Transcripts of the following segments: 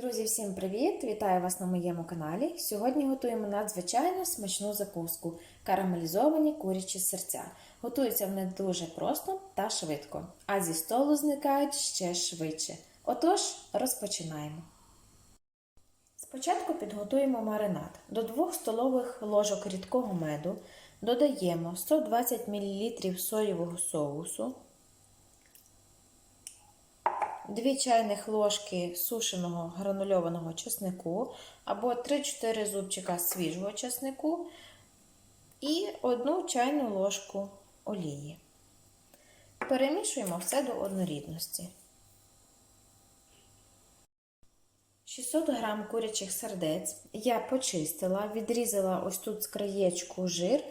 Друзі, всім привіт! Вітаю вас на моєму каналі. Сьогодні готуємо надзвичайно смачну закуску карамелізовані курячі серця. Готуються вони дуже просто та швидко, а зі столу зникають ще швидше. Отож, розпочинаємо. Спочатку підготуємо маринад. До 2 столових ложок рідкого меду додаємо 120 мл соєвого соусу. 2 чайних ложки сушеного гранульованого чеснику або 3-4 зубчика свіжого чеснику і 1 чайну ложку олії. Перемішуємо все до однорідності. 600 г курячих сердець я почистила, відрізала ось тут з краєчку жир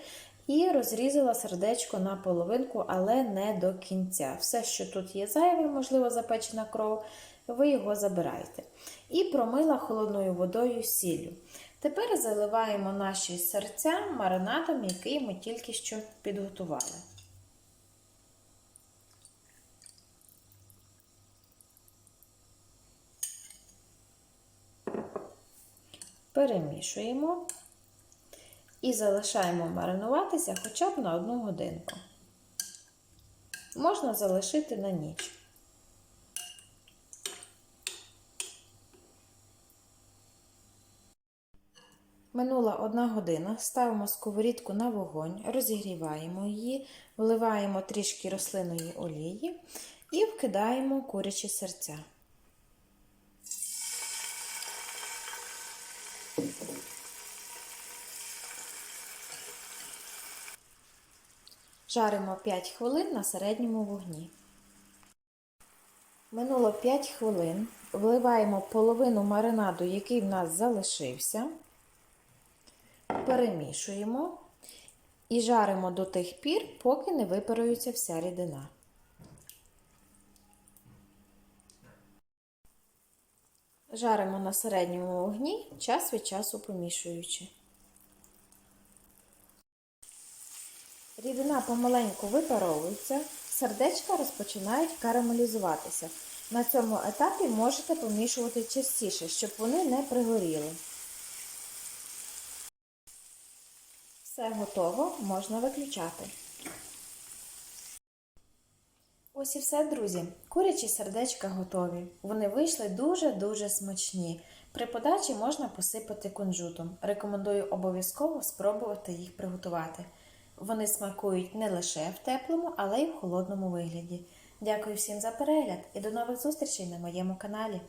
і розрізала сердечко на половинку, але не до кінця. Все, що тут є зайве, можливо, запечена кров, ви його забираєте. І промила холодною водою сіллю. Тепер заливаємо наші серця маринадом, який ми тільки що підготували. Перемішуємо і залишаємо маринуватися хоча б на одну годинку. Можна залишити на ніч. Минула одна година, ставимо сковорідку на вогонь, розігріваємо її, вливаємо трішки рослинної олії і вкидаємо курячі серця. Жаримо 5 хвилин на середньому вогні. Минуло 5 хвилин. Вливаємо половину маринаду, який в нас залишився. Перемішуємо і жаримо до тих пір, поки не випарується вся рідина. Жаримо на середньому вогні, час від часу помішуючи. Рідина помаленьку випаровується, сердечка розпочинають карамелізуватися. На цьому етапі можете помішувати частіше, щоб вони не пригоріли. Все готово, можна виключати. Ось і все, друзі. Курячі сердечка готові. Вони вийшли дуже-дуже смачні. При подачі можна посипати кунжутом. Рекомендую обов'язково спробувати їх приготувати. Вони смакують не лише в теплому, але й в холодному вигляді. Дякую всім за перегляд і до нових зустрічей на моєму каналі.